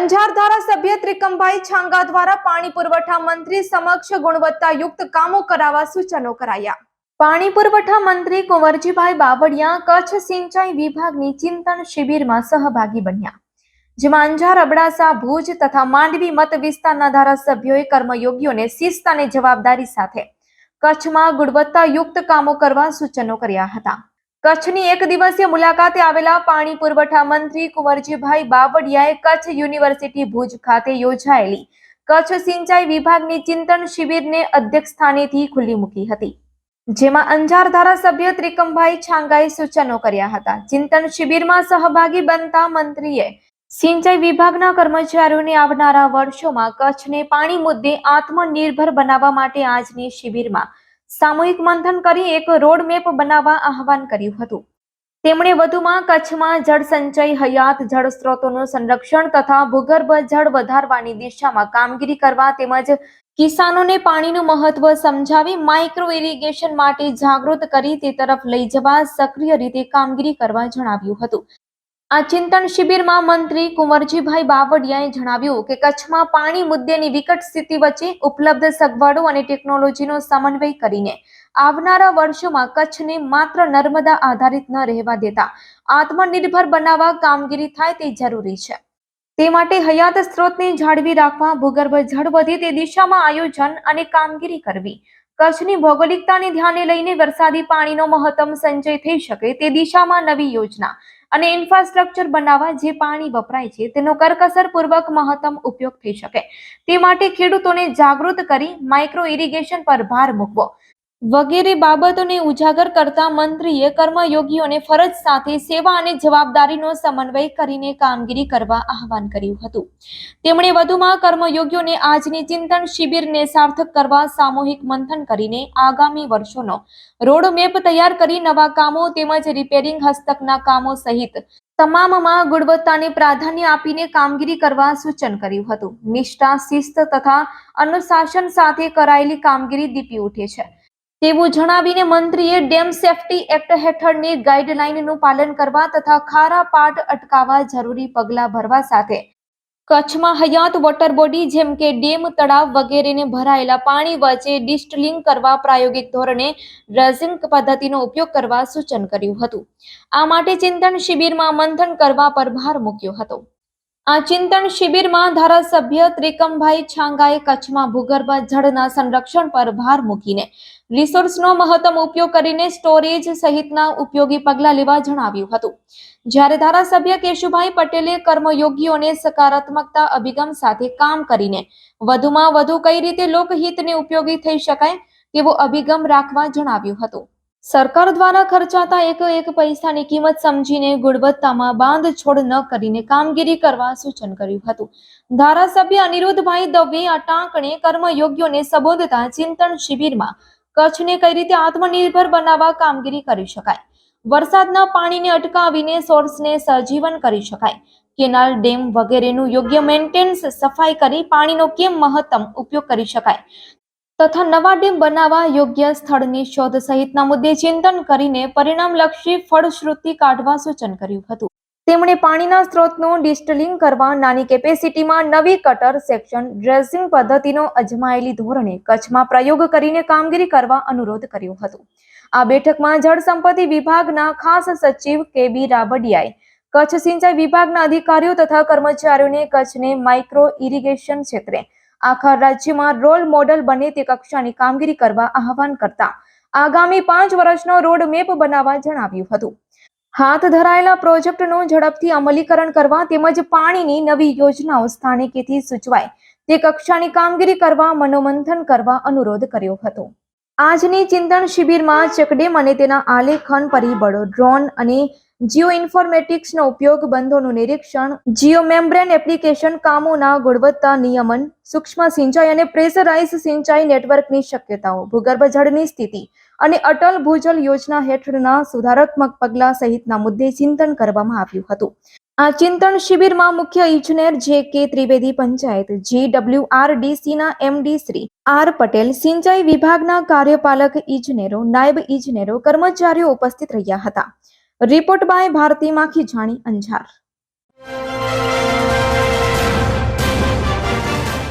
અંજાર ધારાસભ્ય ત્રિકમભાઈ છાંગા દ્વારા પાણી પુરવઠા મંત્રી સમક્ષ ગુણવત્તાયુક્ત કામો કરાવવા સૂચનો કરાયા. પાણી પુરવઠા મંત્રી કુંવરજીભાઈ બાવળિયા કચ્છ સિંચાઈ વિભાગની ચિંતન શિબિરમાં સહભાગી બન્યા. જેમાં અંજાર, અબડાસા, ભુજ તથા માંડવી મત વિસ્તારના ધારાસભ્યોએ કર્મયોગીઓને શિસ્ત અને જવાબદારી સાથે કચ્છમાં ગુણવત્તાયુક્ત કામો કરવા સૂચનો કર્યા હતા. કચ્છની એક દિવસીય મુલાકાતે આવેલા પાણી પુરવઠા મંત્રી કુંવરજીભાઈ બાવળિયાએ કચ્છ યુનિવર્સિટી ભુજ ખાતે યોજાયેલી કચ્છ સિંચાઈ વિભાગની ચિંતન શિબિરને અધ્યક્ષ સ્થાનેથી ખુલ્લી મૂકી હતી. જેમાં અંજાર ધારાસભ્ય ત્રિકમભાઈ છાંગાએ સૂચનો કર્યા હતા. ચિંતન શિબિરમાં સહભાગી બનતા મંત્રીએ સિંચાઈ વિભાગના કર્મચારીઓને આવનારા વર્ષોમાં કચ્છને પાણી મુદ્દે આત્મનિર્ભર બનાવવા માટે આજની શિબિરમાં સામૂહિક મંથન કરી એક રોડ બનાવવા આહવાન કર્યું હતું. તેમણે વધુમાં કચ્છમાં જળ સંચય, હયાત જળ સ્ત્રોતોનું સંરક્ષણ તથા ભૂગર્ભ જળ વધારવાની દિશામાં કામગીરી કરવા તેમજ કિસાનોને પાણીનું મહત્વ સમજાવી માઇક્રો ઇરિગેશન માટે જાગૃત કરી તે તરફ લઈ જવા સક્રિય રીતે કામગીરી કરવા જણાવ્યું હતું. આ ચિંતન શિબિરમાં મંત્રી કુંવરજીભાઈ બાવળિયાએ જણાવ્યું કે કચ્છમાં પાણી મુદ્દેની વિકટ સ્થિતિ વચ્ચે ઉપલબ્ધ સગવડો અને ટેકનોલોજીનો સમન્વય કરીને આવનારા વર્ષોમાં કચ્છને માત્ર નર્મદા આધારિત ન રહેવા દેતા, આત્મનિર્ભર બનાવવા કામગીરી થાય તે જરૂરી છે. તે માટે હયાત સ્ત્રોતને જાળવી રાખવા ભૂગર્ભ જળ વધે તે દિશામાં આયોજન અને કામગીરી કરવી કચ્છની ભૌગોલિકતાને ધ્યાને લઈને વરસાદી પાણીનો મહત્તમ સંચય થઈ શકે તે દિશામાં નવી યોજના અને ઇન્ફ્રાસ્ટ્રક્ચર બનાવવા જે પાણી વપરાય છે તેનો કરકસરપૂર્વક મહત્તમ ઉપયોગ થઈ શકે. તે માટે ખેડૂતોને જાગૃત કરી માઇક્રો ઇરિગેશન પર ભાર મૂકવો. વગેરે બાબતોને ઉજાગર કરતા મંત્રીએ કર્મયોગીઓને ફરજ સાથે સેવા અને જવાબદારીનો સમન્વય કરીને કામગીરી કરવા આહવાન કર્યું હતું. તેમણે વધુમાં કર્મયોગીઓને આજની ચિંતન શિબિરને સાર્થક કરવા સામૂહિક મંથન કરીને આગામી વર્ષોનો રોડ મેપ તૈયાર કરી નવા કામો તેમજ રિપેરિંગ હસ્તકના કામો સહિત તમામમાં ગુણવત્તાને પ્રાધાન્ય આપીને કામગીરી કરવા સૂચન કર્યું હતું. નિષ્ઠા, શિસ્ત તથા અનુશાસન સાથે કરાયેલી કામગીરી દીપી ઉઠે છે. તેવું જણાવીને મંત્રીએ ડેમ સેફટી એક્ટ હેઠળની ગાઈડલાઈનનું પાલન કરવા તથા ખારા પાટ અટકાવવા જરૂરી પગલાં ભરવા સાથે. કચ્છમાં હયાત વોટર બોડી જેમ કે ડેમ તળાવ વગેરેને ભરાયેલા પાણી વચ્ચે ડિસ્ટલિંગ કરવા પ્રાયોગિક ધોરણે ડ્રેઝિંગ પદ્ધતિનો ઉપયોગ કરવા સૂચન કર્યું હતું. આ માટે ચિંતન શિબિરમાં મંથન કરવા પર ભાર મૂક્યો હતો. આ ચિંતન શિબિરમાં ધારાસભ્ય ત્રિકમભાઈ છાંગાએ કચ્છમાં ભૂગર્ભ જળના સંરક્ષણ પર ભાર મૂકીને રિસોર્સનો મહત્તમ ઉપયોગ કરીને સ્ટોરેજ સહિતના ઉપયોગી પગલાં લેવા જણાવ્યું હતું. જ્યારે ધારાસભ્ય કેશુભાઈ પટેલે કર્મયોગીઓને સકારાત્મકતા અભિગમ સાથે કામ કરીને વધુમાં વધુ કઈ રીતે લોકહિતને ઉપયોગી થઈ શકાય તેવો અભિગમ રાખવા જણાવ્યું હતું. સરકાર દ્વારા ખર્ચાતા એક એક પૈસાની કિંમત સમજીને ગુણવત્તામાં બાંધછોડ ન કરીને કામગીરી કરવા સૂચન કર્યું હતું. ધારાસભ્ય અનિરુદ્ધભાઈ દવે આ ટાંકણે કર્મયોગ્યોને સંબોધતા ચિંતન શિબિરમાં કચ્છને કઈ રીતે આત્મનિર્ભર બનાવવા કામગીરી કરી શકાય? વરસાદના પાણીને અટકાવીને સોર્સને સજીવન કરી શકાય. કેનાલ, ડેમ વગેરેનું યોગ્ય મેન્ટેનન્સ, સફાઈ કરી પાણીનો કેમ મહત્તમ ઉપયોગ કરી શકાય? તથા નવા ડેમ બનાવવા યોગ્ય સ્થળની શોધ સહિતના મુદ્દે ચિંતન કરીને પરિણામલક્ષી ફળશ્રુતિ કાઢવા સૂચન કર્યું હતું. તેમણે પાણીના સ્ત્રોતનું ડિસ્ટલિંગ કરવા નાની કેપેસિટીમાં નવી કટર સેક્શન ડ્રેસિંગ પદ્ધતિનો અજમાયેલી ધોરણે કચ્છમાં પ્રયોગ કરીને કામગીરી કરવા અનુરોધ કર્યો હતો. આ બેઠકમાં જળ સંપત્તિ વિભાગના ખાસ સચિવ કે બી રાબડિયાએ કચ્છ સિંચાઈ વિભાગના અધિકારીઓ તથા કર્મચારીઓને કચ્છને માઇક્રો ઇરિગેશન ક્ષેત્રે આખા રાજ્યમાં રોલ મોડલ બને તે કક્ષાની કામગીરી કરવા આહવાન કરતા આગામી પાંચ વર્ષનો રોડ મેપ બનાવવા જણાવ્યું હતું. હાથ ધરાયેલા પ્રોજેક્ટનું ઝડપથી અમલીકરણ કરવા તેમજ પાણીની નવી યોજનાઓ સ્થાનિકેથી સૂચવાય. તે કક્ષાની કામગીરી કરવા, મનોમંથન કરવા અનુરોધ કર્યો હતો. આજની ચિંતન શિબિરમાં ચકડેમ અને તેના આલેખન પરિબળો, ડ્રોન અને જીઓ ઇન્ફોર્મેટિક્સનો ઉપયોગ બંધોનું નિરીક્ષણ જીઓ મેમ્બ્રેન એપ્લિકેશન કામોના ગુણવત્તા નિયમન, સૂક્ષ્મ સિંચાઈ અને પ્રેશરાઇઝ સિંચાઈ નેટવર્કની શક્યતાઓ, ભૂગર્ભ જળની સ્થિતિ અને અટલ ભૂજલ યોજના હેઠળના સુધારાત્મક પગલાં સહિતના મુદ્દે ચિંતન કરવામાં આવ્યું હતું. આ ચિંતન શિબિરમાં મુખ્ય ઇજનેર J K Trivedi panchayat G W R ડીસીના MD Shri R Patel, સિંચાઈ વિભાગના કાર્યપાલક ઇજનેરો, નાયબ ઇજનેરો, કર્મચારીઓ ઉપસ્થિત રહ્યા હતા. રિપોર્ટ બાય ભારતી માખી જાણી અંજાર.